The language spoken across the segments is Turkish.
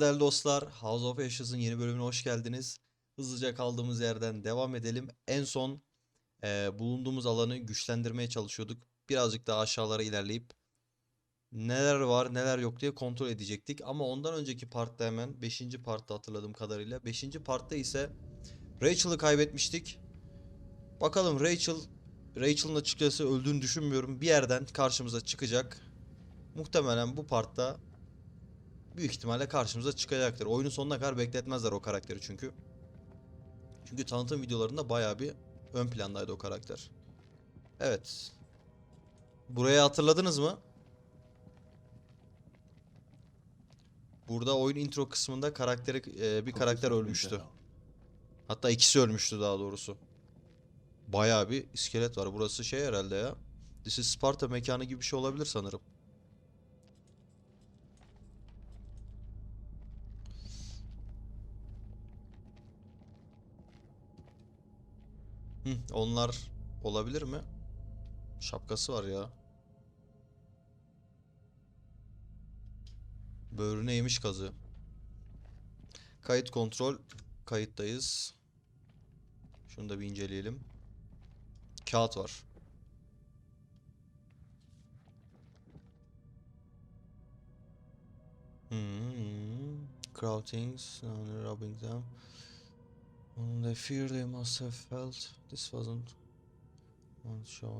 Merhaba değerli dostlar. House of Ashes'ın yeni bölümüne hoş geldiniz. Hızlıca kaldığımız yerden devam edelim. En son eee, bulunduğumuz alanı güçlendirmeye çalışıyorduk. Birazcık daha aşağılara ilerleyip neler var neler yok diye kontrol edecektik. Ama ondan önceki partta hemen 5. partta hatırladığım kadarıyla. 5. partta ise Rachel'ı kaybetmiştik. Bakalım Rachel Rachel'ın açıkçası öldüğünü düşünmüyorum. Bir yerden karşımıza çıkacak. Muhtemelen bu partta büyük ihtimalle karşımıza çıkacaktır. Oyunun sonuna kadar bekletmezler o karakteri çünkü. Çünkü tanıtım videolarında bayağı bir ön plandaydı o karakter. Evet. Burayı hatırladınız mı? Burada oyun intro kısmında karakteri e, bir karakter ölmüştü. Hatta ikisi ölmüştü daha doğrusu. Bayağı bir iskelet var. Burası şey herhalde ya. This is Sparta mekanı gibi bir şey olabilir sanırım. Hı, onlar olabilir mi? Şapkası var ya. Böğrüne yemiş kazı. Kayıt kontrol. Kayıttayız. Şunu da bir inceleyelim. Kağıt var. Hmm. Croutings, and robbing them. On the fear they must have felt. This wasn't one show.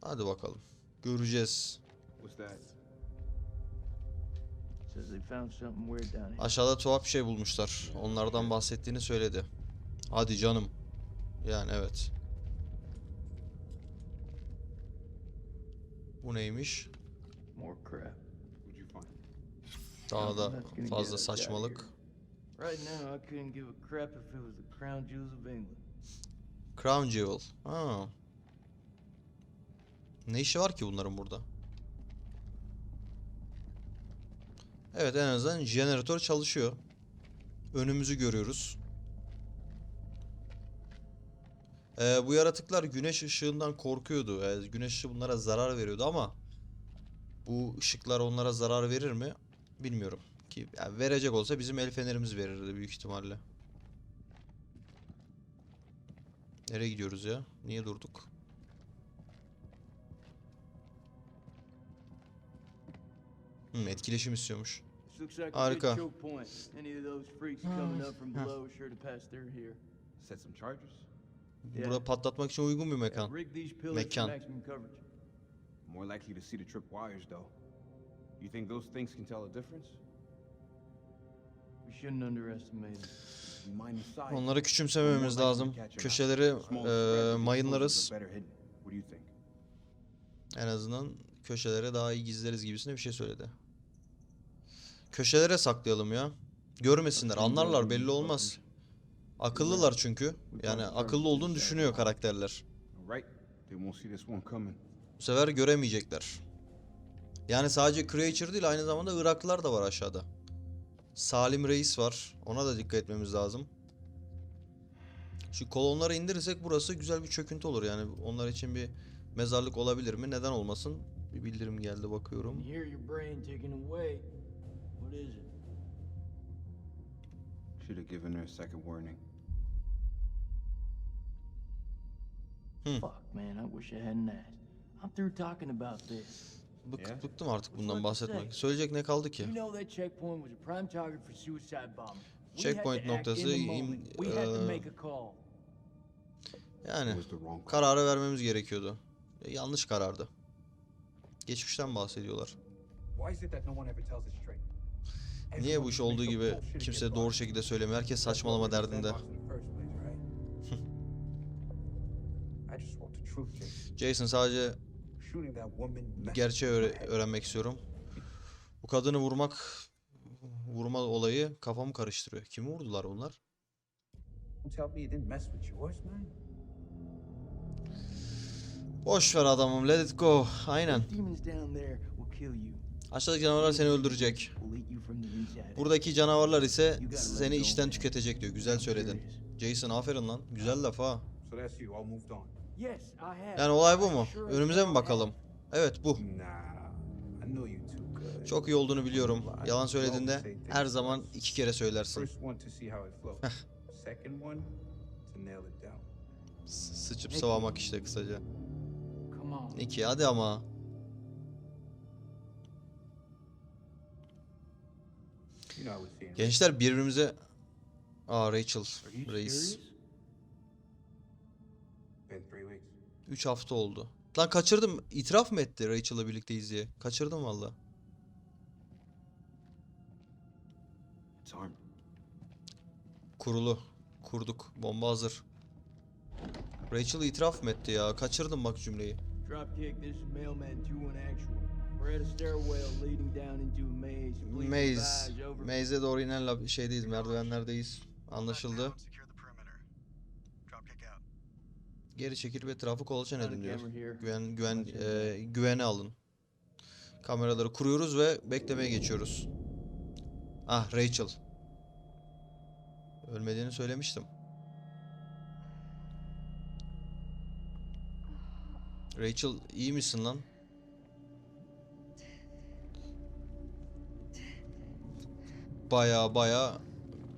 Hadi bakalım. Göreceğiz. What's that? Says they found something weird down here. Aşağıda tuhaf bir şey bulmuşlar. Onlardan bahsettiğini söyledi. Hadi canım. Yani evet. Bu neymiş? More crap. Daha da fazla saçmalık. Right now, I couldn't give a crap if it was the crown jewels of England. Crown Jewel. Ha. Ne işi var ki bunların burada? Evet en azından jeneratör çalışıyor. Önümüzü görüyoruz. Ee, bu yaratıklar güneş ışığından korkuyordu. Ee, güneş ışığı bunlara zarar veriyordu ama bu ışıklar onlara zarar verir mi? Bilmiyorum. Ki yani verecek olsa bizim el fenerimiz verirdi büyük ihtimalle. Nereye gidiyoruz ya? Niye durduk? Hmm, etkileşim istiyormuş. Harika. Burada patlatmak için uygun bir mekan. Mekan. More likely to see the trip wires, though. You think those things can tell a difference? We shouldn't underestimate size. Onları küçümsemememiz lazım. Köşeleri eee, mayınlarız. En azından köşelere daha iyi gizleriz gibisine bir şey söyledi. Köşelere saklayalım ya. Görmesinler, anlarlar belli olmaz. Akıllılar çünkü. Yani akıllı olduğunu düşünüyor karakterler. Bu sefer göremeyecekler. Yani sadece Creature değil aynı zamanda Iraklılar da var aşağıda. Salim Reis var. Ona da dikkat etmemiz lazım. Şu kolonları indirirsek burası güzel bir çöküntü olur yani. Onlar için bir mezarlık olabilir mi? Neden olmasın? Bir bildirim geldi bakıyorum. Should have given her a second warning. Hmm. Fuck, man, I wish I hadn't asked. I'm through talking about this. Bık, bıktım artık bundan bahsetmek. Söyleyecek ne kaldı ki? Checkpoint noktası im- call. Yani kararı vermemiz gerekiyordu. E, yanlış karardı. Geçmişten bahsediyorlar. Niye bu iş olduğu gibi kimse doğru şekilde söylemiyor. Herkes saçmalama derdinde. Jason sadece gerçeği öğrenmek istiyorum. Bu kadını vurmak, vurma olayı kafamı karıştırıyor. Kimi vurdular onlar? Don't tell me it didn't mess with yours, man. Boş ver adamım, let it go. Aynen. Aşağıdaki canavarlar seni öldürecek. Buradaki canavarlar ise seni içten man. tüketecek diyor. Güzel söyledin. Jason aferin lan. Güzel laf ha. Yani olay bu mu? Önümüze mi bakalım? Evet bu. Çok iyi olduğunu biliyorum. Yalan söylediğinde her zaman iki kere söylersin. S- Sıçıp sıvamak işte kısaca. Nicky hadi ama. Gençler birbirimize... Aa Rachel. Reis. 3 hafta oldu. Lan kaçırdım. İtiraf mı etti Rachel'la birlikteyiz diye? Kaçırdım valla. Kurulu. Kurduk. Bomba hazır. Rachel itiraf mı etti ya? Kaçırdım bak cümleyi. Dropkick, this is Mailman 2-1 Actual. We're at a stairwell leading down into a maze. Maze'e doğru inen şeydeyiz, merdivenlerdeyiz. Anlaşıldı. Secure the perimeter. Dropkick out. Geri çekil ve Not a edin diyor. Güven, güven, e, güvene alın. Kameraları kuruyoruz ve beklemeye geçiyoruz. Ah Rachel. Ölmediğini söylemiştim. Rachel iyi misin lan? Baya baya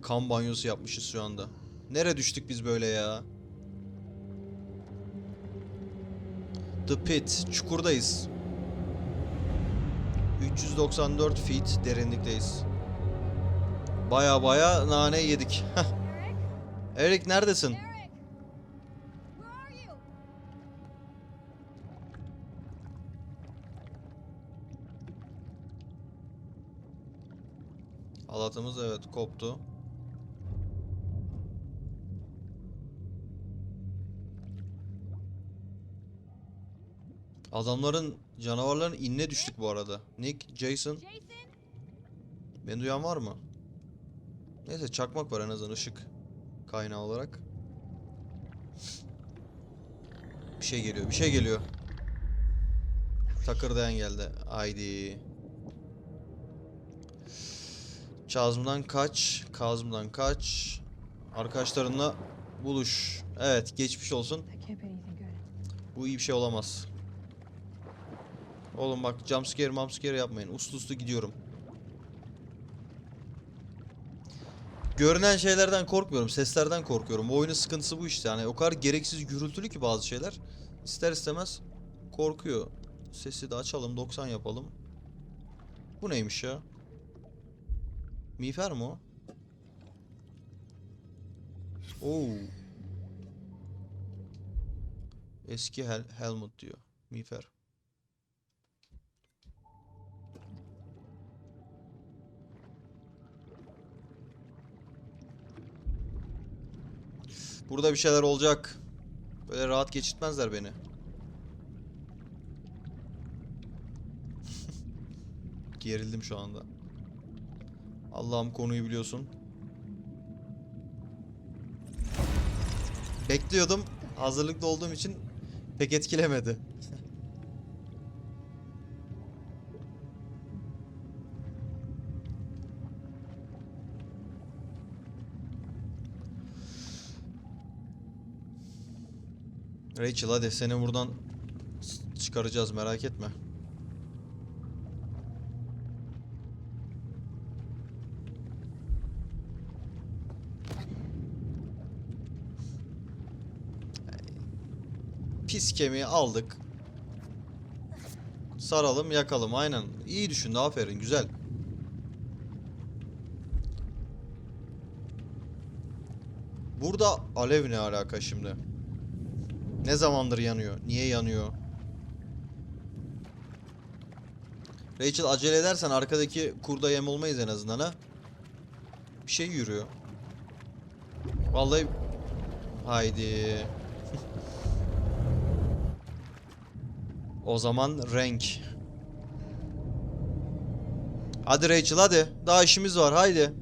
kan banyosu yapmışız şu anda. Nere düştük biz böyle ya? The Pit. Çukurdayız. 394 feet derinlikteyiz. Baya baya nane yedik. Eric neredesin? Halatımız evet koptu. Adamların canavarların inine düştük bu arada. Nick, Jason, beni duyan var mı? Neyse çakmak var en azından ışık kaynağı olarak. Bir şey geliyor, bir şey geliyor. Takırdayan geldi. Haydi. Kazım'dan kaç, Kazım'dan kaç. Arkadaşlarınla buluş. Evet, geçmiş olsun. Bu iyi bir şey olamaz. Oğlum bak jumpscare mamscare yapmayın. Uslu uslu gidiyorum. Görünen şeylerden korkmuyorum. Seslerden korkuyorum. Bu oyunun sıkıntısı bu işte. Yani o kadar gereksiz gürültülü ki bazı şeyler. İster istemez korkuyor. Sesi de açalım. 90 yapalım. Bu neymiş ya? Miğfer mi o? Oo. Eski Hel Helmut diyor. Miğfer. Burada bir şeyler olacak. Böyle rahat geçirtmezler beni. Gerildim şu anda. Allah'ım konuyu biliyorsun. Bekliyordum. Hazırlıklı olduğum için pek etkilemedi. Rachel hadi seni buradan çıkaracağız merak etme. Pis kemiği aldık. Saralım yakalım aynen. İyi düşündü aferin güzel. Burada alev ne alaka şimdi? Ne zamandır yanıyor? Niye yanıyor? Rachel acele edersen arkadaki kurda yem olmayız en azından ha. Bir şey yürüyor. Vallahi haydi. o zaman renk. Hadi Rachel hadi. Daha işimiz var haydi.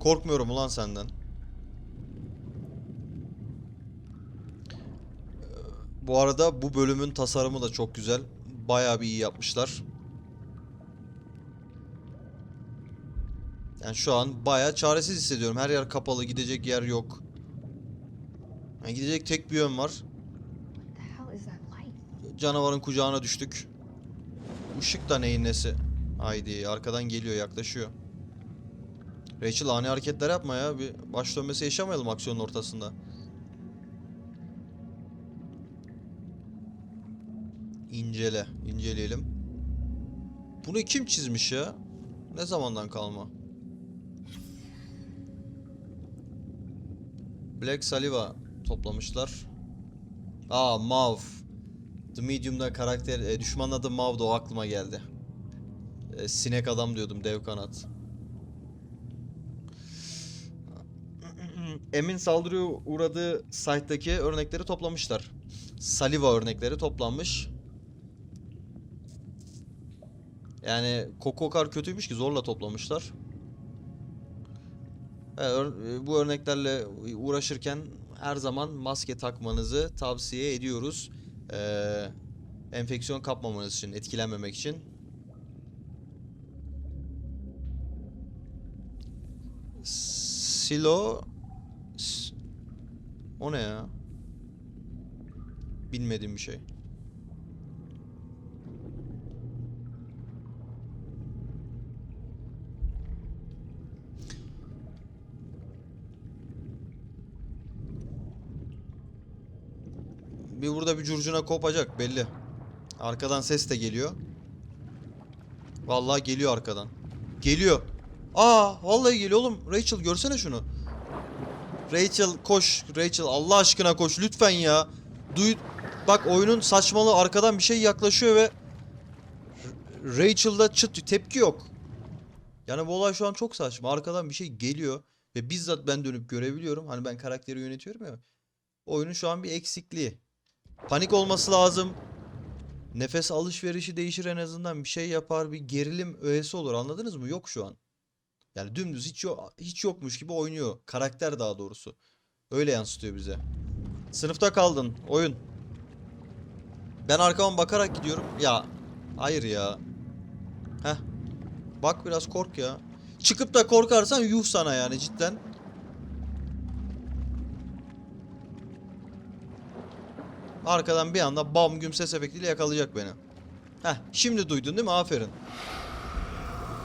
Korkmuyorum ulan senden. Ee, Bu arada bu bölümün tasarımı da çok güzel. Bayağı bir iyi yapmışlar. Yani şu an bayağı çaresiz hissediyorum. Her yer kapalı, gidecek yer yok. Yani gidecek tek bir yön var. Canavarın kucağına düştük. Işık da neyin nesi? Haydi arkadan geliyor yaklaşıyor. Rachel ani hareketler yapma ya. Bir baş dönmesi yaşamayalım aksiyonun ortasında. İncele. inceleyelim. Bunu kim çizmiş ya? Ne zamandan kalma? Black Saliva toplamışlar. Aa Mav. The Medium'da karakter e, düşmanın adı Mav'dı o aklıma geldi. E, sinek adam diyordum dev kanat. Emin saldırıya uğradığı site'daki örnekleri toplamışlar. Saliva örnekleri toplanmış. Yani koku o kadar kötüymüş ki zorla toplamışlar. Evet, bu örneklerle uğraşırken her zaman maske takmanızı tavsiye ediyoruz. Ee, enfeksiyon kapmamanız için, etkilenmemek için. Silo O ne ya? Bilmediğim bir şey. Bir burada bir curcuna kopacak belli. Arkadan ses de geliyor. Vallahi geliyor arkadan. Geliyor. Aa vallahi geliyor oğlum. Rachel görsene şunu. Rachel koş. Rachel Allah aşkına koş lütfen ya. Duy Bak oyunun saçmalığı arkadan bir şey yaklaşıyor ve Rachel'da çıt tepki yok. Yani bu olay şu an çok saçma. Arkadan bir şey geliyor ve bizzat ben dönüp görebiliyorum. Hani ben karakteri yönetiyorum ya. Oyunun şu an bir eksikliği. Panik olması lazım. Nefes alışverişi değişir en azından bir şey yapar bir gerilim öğesi olur anladınız mı? Yok şu an. Yani dümdüz hiç yok, hiç yokmuş gibi oynuyor. Karakter daha doğrusu. Öyle yansıtıyor bize. Sınıfta kaldın oyun. Ben arkama bakarak gidiyorum. Ya hayır ya. Heh. Bak biraz kork ya. Çıkıp da korkarsan yuh sana yani cidden. Arkadan bir anda bam güm ses efektiyle yakalayacak beni. Heh, şimdi duydun değil mi? Aferin.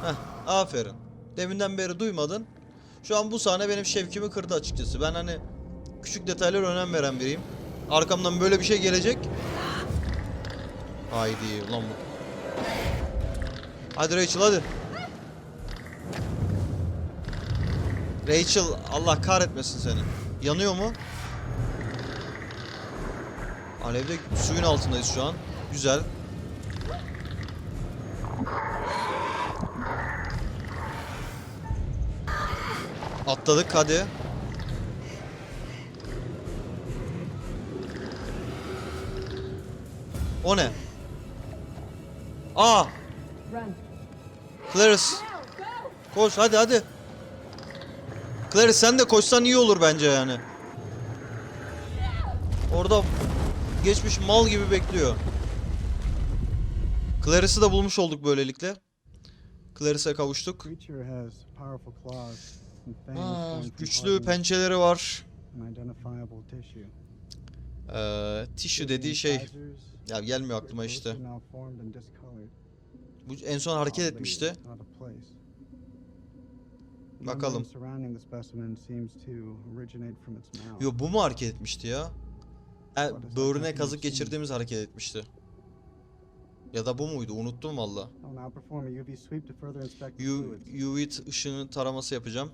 Heh, aferin. Deminden beri duymadın. Şu an bu sahne benim şevkimi kırdı açıkçası. Ben hani küçük detaylara önem veren biriyim. Arkamdan böyle bir şey gelecek. Haydi ulan bu. Hadi Rachel hadi. Rachel Allah kahretmesin seni. Yanıyor mu? Alevde suyun altındayız şu an. Güzel. Atladık hadi. O ne? Aa! Clarice. Koş hadi hadi. Clarice sen de koşsan iyi olur bence yani. Orada geçmiş mal gibi bekliyor. Clarice'ı da bulmuş olduk böylelikle. Clarice'e kavuştuk. From güçlü pençeleri var. Ee, tissue dediği şey. Ya gelmiyor aklıma işte. Bu en son hareket etmişti. Bakalım. Yo bu mu hareket etmişti ya? E, böğrüne kazık geçirdiğimiz hareket etmişti. Ya da bu muydu? Unuttum valla. UV ışını taraması yapacağım.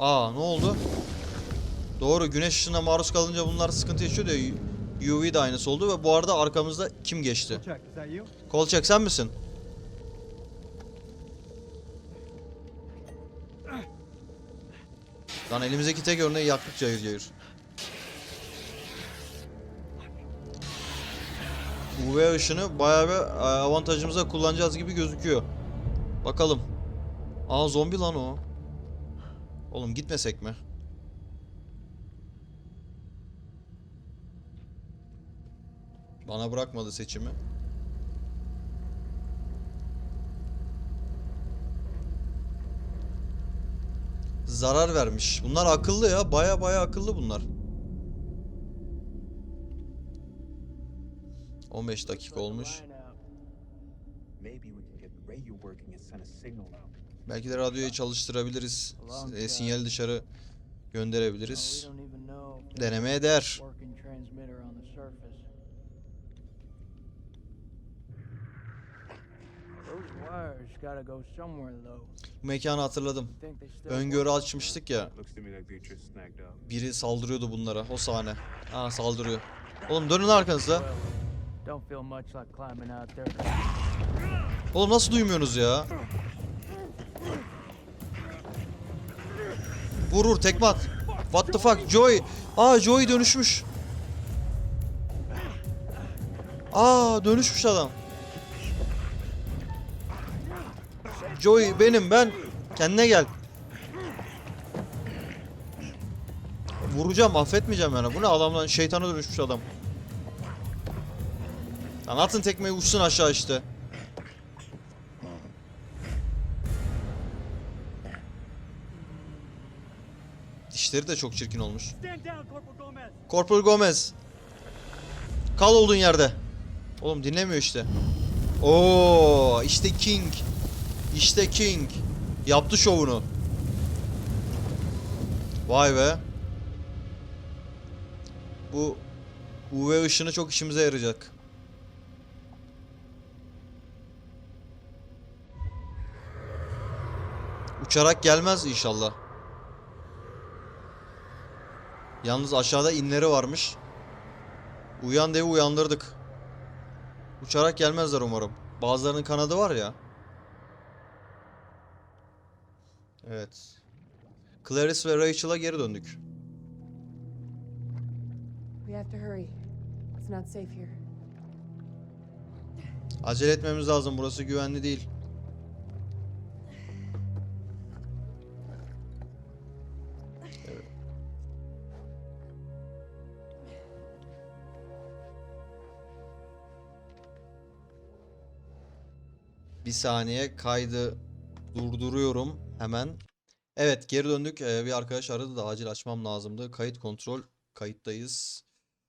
Aa ne oldu? Doğru güneş ışığına maruz kalınca bunlar sıkıntı yaşıyor diye UV de aynısı oldu ve bu arada arkamızda kim geçti? Kolçak sen misin? Lan elimizdeki tek örneği yaktık cayır cayır. UV ışını bayağı bir e, avantajımıza kullanacağız gibi gözüküyor. Bakalım. Aa zombi lan o. Oğlum gitmesek mi? Bana bırakmadı seçimi. zarar vermiş. Bunlar akıllı ya. Baya baya akıllı bunlar. 15 dakika olmuş. Maybe we can get radio working and send a signal out. Belki de radyoyu çalıştırabiliriz. E, sinyali dışarı gönderebiliriz. somewhere though. Bu mekanı hatırladım. Öngörü açmıştık ya. Biri saldırıyordu bunlara. O sahne. Aa saldırıyor. Oğlum dönün arkanıza. Oğlum nasıl duymuyorsunuz ya? Vur vur tekme at. What the fuck Joey. Aa Joey dönüşmüş. Aa dönüşmüş adam. Joey benim ben. Kendine gel. Vuracağım affetmeyeceğim yani. Bu ne adamdan şeytana dönüşmüş adam. Lan atın tekmeyi uçsun aşağı işte. Dişleri de çok çirkin olmuş. Corporal Gomez. Kal olduğun yerde. Oğlum dinlemiyor işte. Oo, işte King. İşte King. Yaptı şovunu. Vay be. Bu UV ışını çok işimize yarayacak. Uçarak gelmez inşallah. Yalnız aşağıda inleri varmış. Uyan devi uyandırdık. Uçarak gelmezler umarım. Bazılarının kanadı var ya. Evet. Clarice ve Rachel'a geri döndük. We have to hurry. It's not safe here. Acele etmemiz lazım. Burası güvenli değil. Bir saniye kaydı durduruyorum hemen. Evet geri döndük. Ee, bir arkadaş aradı da acil açmam lazımdı. Kayıt kontrol. Kayıttayız.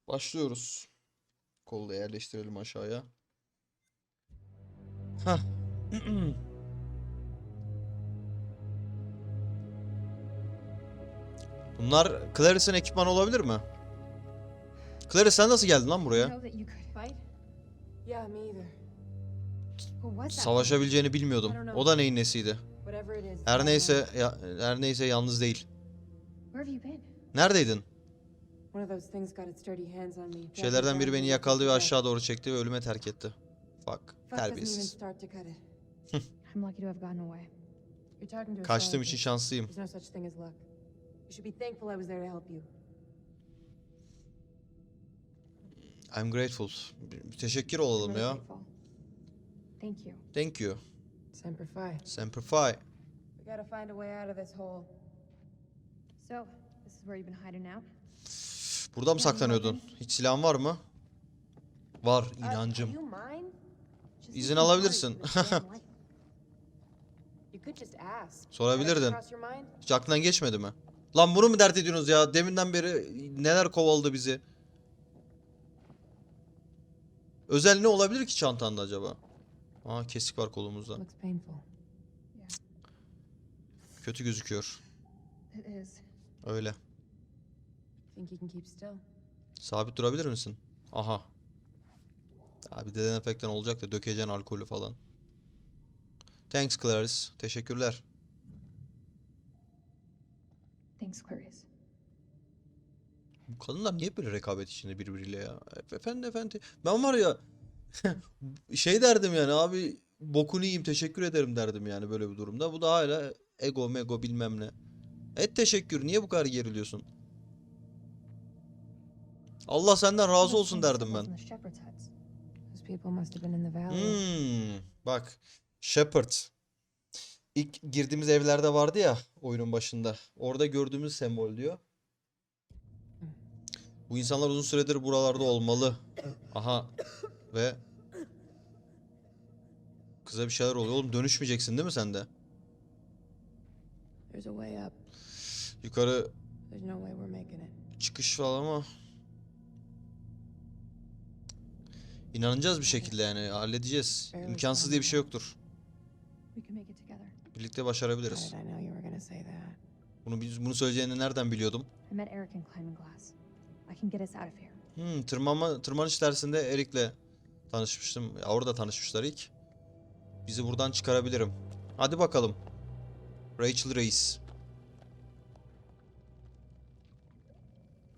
Başlıyoruz. Kolu da yerleştirelim aşağıya. Hah. Bunlar Clarice'in ekipmanı olabilir mi? Clarice sen nasıl geldin lan buraya? Yeah, me either. Savaşabileceğini bilmiyordum. O da neyin nesiydi? Her neyse ya, her neyse yalnız değil. Neredeydin? Şeylerden biri beni yakaladı ve aşağı doğru çekti ve ölüme terk etti. Fuck. Terbiyesiz. Kaçtığım için şanslıyım. I'm grateful. Teşekkür olalım ya. Thank you. Thank you. Semper Fi. Semper Fi. We gotta find a way out of this hole. So, this is where you've been hiding out? Burada mı saklanıyordun? Hiç silahın var mı? Var Uh, inancım. İzin alabilirsin. Sorabilirdin. Hiç aklından geçmedi mi? Lan bunu mu dert ediyorsunuz ya? Deminden beri neler kovaladı bizi? Özel ne olabilir ki çantanda acaba? Aa kesik var kolumuzda. Kötü gözüküyor. Öyle. Sabit durabilir misin? Aha. Abi deden efektten olacak da dökeceksin alkolü falan. Thanks Clarice. Teşekkürler. Thanks, Clarice. Bu kadınlar niye böyle rekabet içinde birbiriyle ya? Efendi efendi. Ben var ya şey derdim yani abi bokunu yiyeyim teşekkür ederim derdim yani böyle bir durumda. Bu da hala ego mego bilmem ne. Et teşekkür niye bu kadar geriliyorsun? Allah senden razı olsun derdim ben. Hmm, bak Shepherd. İlk girdiğimiz evlerde vardı ya oyunun başında. Orada gördüğümüz sembol diyor. Bu insanlar uzun süredir buralarda olmalı. Aha. Ve kıza bir şeyler oluyor. Oğlum dönüşmeyeceksin değil mi sen de? Yukarı çıkış falan ama inanacağız bir şekilde yani halledeceğiz. İmkansız diye bir şey yoktur. Birlikte başarabiliriz. Bunu biz- bunu söyleyeceğini nereden biliyordum? Hmm, tırmanma tırmanış dersinde Erik'le tanışmıştım. Orada tanışmışlar ilk. Bizi buradan çıkarabilirim. Hadi bakalım. Rachel Reis.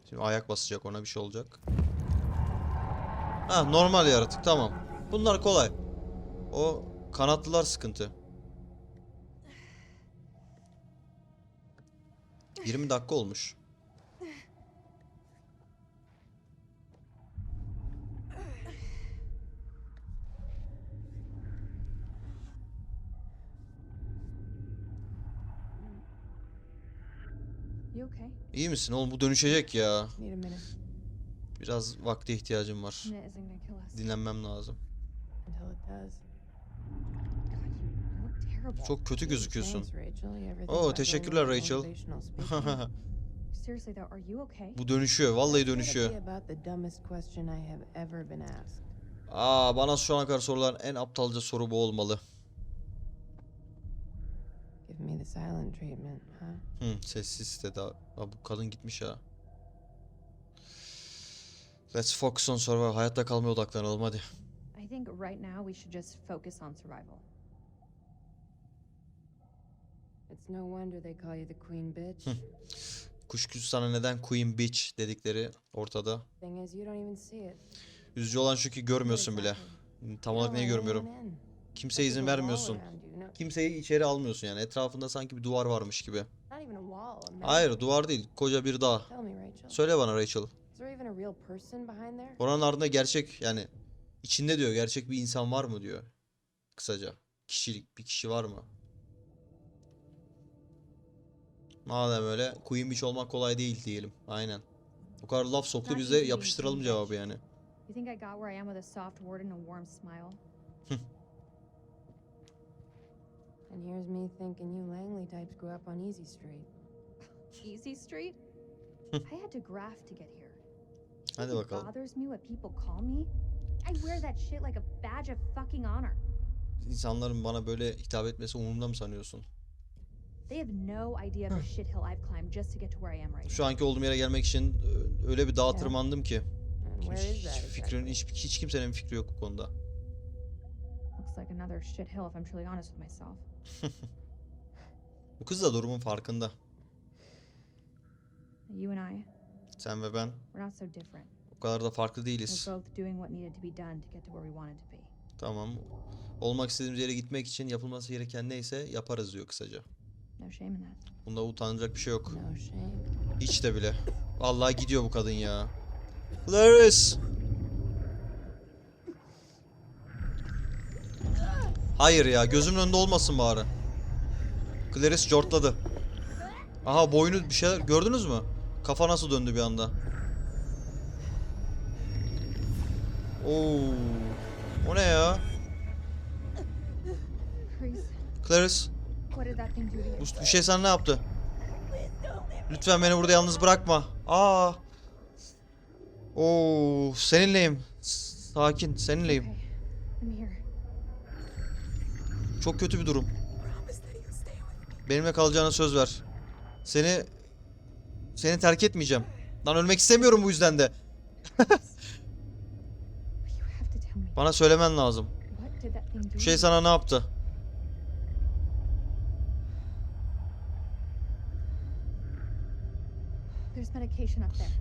Şimdi ayak basacak ona bir şey olacak. Ha normal yaratık tamam. Bunlar kolay. O kanatlılar sıkıntı. 20 dakika olmuş. İyi misin oğlum bu dönüşecek ya. Need a minute Biraz vakte ihtiyacım var. Minute isn't gonna kill us. Dinlenmem lazım. until it does. God, you look terrible. Çok kötü gözüküyorsun. Oo, teşekkürler Rachel. motivational speaking? Seriously though, are you okay? Bu dönüşüyor. Vallahi dönüşüyor. be about the dumbest question I have ever been asked. Aa bana şu ana kadar sorulan en aptalca soru bu olmalı. Give me the silent treatment, huh? Hı, sessiz dedi. Aa, bu kadın gitmiş ha. Let's focus on survival. Hayatta kalmaya odaklanalım hadi. I think right now we should just focus on survival. It's no wonder they call you the queen bitch. Kuşkusuz sana neden Queen Bitch dedikleri ortada. Thing is, you don't even see it. Üzücü olan şu ki görmüyorsun bile. Tam olarak neyi görmüyorum? Kimseye izin vermiyorsun. Kimseyi içeri almıyorsun yani. Etrafında sanki bir duvar varmış gibi. Hayır duvar değil. Koca bir dağ. Söyle bana Rachel. Oranın ardında gerçek yani içinde diyor gerçek bir insan var mı diyor. Kısaca. Kişilik bir kişi var mı? Madem öyle Queen Bitch olmak kolay değil diyelim. Aynen. O kadar laf soktu Not biz easy de being yapıştıralım cevabı yani. And here's me thinking you Langley types grew up on Easy Street. Easy Street? I had to graft to get here. Hadi It bakalım. bothers me what people call me. I wear that shit like a badge of fucking honor. İnsanların bana böyle hitap etmesi umurumda mı sanıyorsun? They have no idea of the shit hill I've climbed just to get to where I am right Şu anki olduğum yere gelmek için ö- öyle bir dağa tırmandım ki. Hiç, where is hiç that fikrin, hiç, hiç kimsenin fikri yok bu konuda. Looks like another shit hill if I'm truly honest with myself. Bu kız da durumun farkında. You and I, Sen ve ben we're not so different. o kadar da farklı We're değiliz. both doing what needed to be done to get to where we wanted to be. Tamam. Olmak istediğimiz yere gitmek için yapılması gereken neyse yaparız diyor kısaca. No shame in that. Bunda utanacak bir şey yok. No shame. Hiç de bile. Vallahi gidiyor bu kadın ya. Clarice! Hayır ya gözümün önünde olmasın bari. Clarice cortladı. Aha boynu bir şeyler gördünüz mü? Kafa nasıl döndü bir anda? Oo. O ne ya? Clarice bu, bu şey sana ne yaptı? Lütfen beni burada yalnız bırakma. Aa. Oo, seninleyim. Sakin, seninleyim. Çok kötü bir durum. Benimle kalacağına söz ver. Seni seni terk etmeyeceğim. Lan ölmek istemiyorum bu yüzden de. Bana söylemen lazım. Bu şey sana ne yaptı?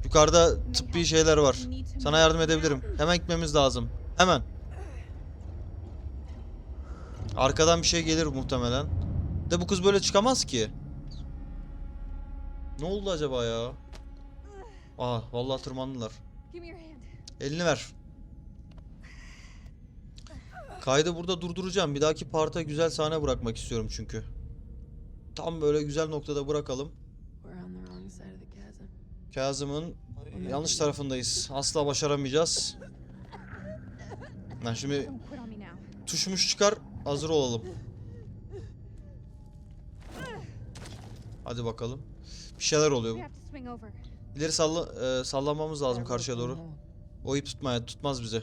Yukarıda tıbbi şeyler var. Sana yardım edebilirim. Hemen gitmemiz lazım. Hemen. Arkadan bir şey gelir muhtemelen. De bu kız böyle çıkamaz ki. Ne oldu acaba ya? Aa vallahi tırmandılar. Elini ver. Kaydı burada durduracağım. Bir dahaki parta güzel sahne bırakmak istiyorum çünkü. Tam böyle güzel noktada bırakalım. Kazım'ın yanlış tarafındayız. Asla başaramayacağız. Ben şimdi tuşmuş çıkar. Hazır olalım. Hadi bakalım. Bir şeyler oluyor. İleri salla, e, sallamamız lazım karşıya doğru. O ip tutmaya tutmaz bizi.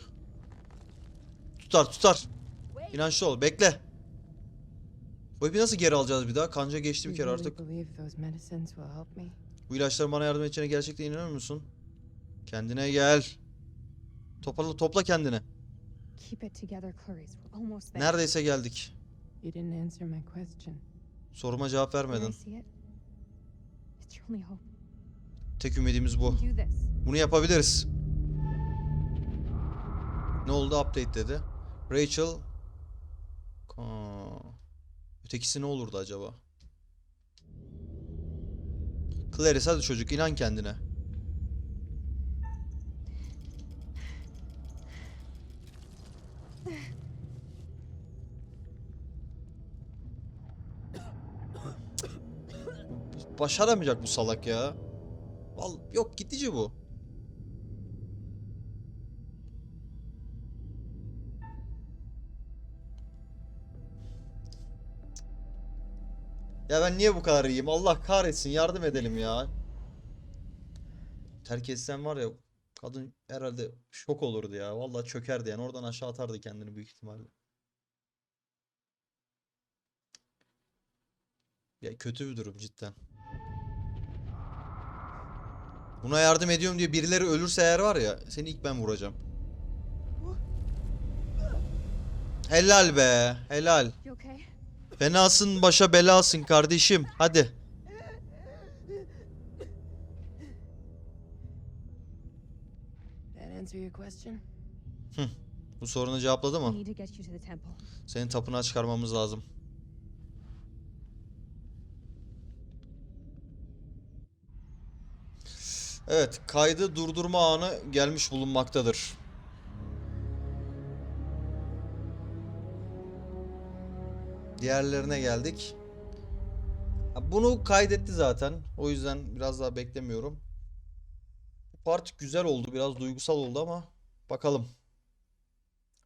Tutar tutar. İnançlı ol. Bekle. Bu ipi nasıl geri alacağız bir daha? Kanca geçti bir kere artık. Bu ilaçların bana yardım edeceğine gerçekten inanıyor musun? Kendine gel. Topla, topla kendini. Keep it together, Clarice. We're almost there. Neredeyse geldik. You didn't answer my question. Soruma cevap vermedin. see it. It's your only hope. Tek ümidimiz bu. Do this. Bunu yapabiliriz. Ne oldu? Update dedi. Rachel. Aa. Ötekisi ne olurdu acaba? Clarice hadi çocuk inan kendine. Başaramayacak bu salak ya. Val yok gidici bu. Ya ben niye bu kadar iyiyim? Allah kahretsin yardım edelim ya. Terk etsen var ya kadın herhalde şok olurdu ya. Vallahi çökerdi yani oradan aşağı atardı kendini büyük ihtimalle. Ya kötü bir durum cidden. Buna yardım ediyorum diye birileri ölürse eğer var ya seni ilk ben vuracağım. Helal be, helal. Fenasın başa belasın kardeşim. Hadi. Bu sorunu cevapladı mı? Seni tapınağa çıkarmamız lazım. Evet, kaydı durdurma anı gelmiş bulunmaktadır. Diğerlerine geldik. Bunu kaydetti zaten. O yüzden biraz daha beklemiyorum. Bu part güzel oldu, biraz duygusal oldu ama bakalım.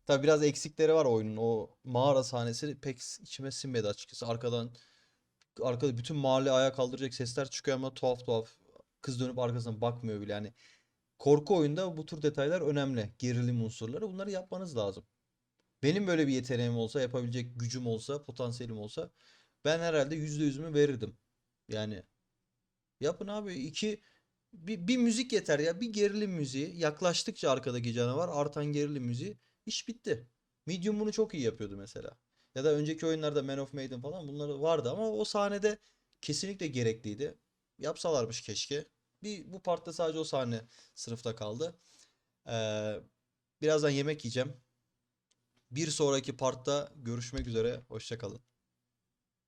Tabi biraz eksikleri var oyunun. O mağara sahnesi pek içime sinmedi açıkçası. Arkadan arkada bütün mahalle ayağa kaldıracak sesler çıkıyor ama tuhaf tuhaf. Kız dönüp arkasına bakmıyor bile. Yani korku oyunda bu tür detaylar önemli. Gerilim unsurları. Bunları yapmanız lazım. Benim böyle bir yeteneğim olsa, yapabilecek gücüm olsa, potansiyelim olsa ben herhalde yüzde yüzümü verirdim. Yani yapın abi. iki bir, bir müzik yeter ya. Bir gerilim müziği. Yaklaştıkça arkadaki canavar artan gerilim müziği. İş bitti. Medium bunu çok iyi yapıyordu mesela. Ya da önceki oyunlarda Man of Maiden falan bunları vardı ama o sahnede kesinlikle gerekliydi. Yapsalarmış keşke. Bir bu partta sadece o sahne sınıfta kaldı. Ee, birazdan yemek yiyeceğim. Bir sonraki partta görüşmek üzere. Hoşça kalın.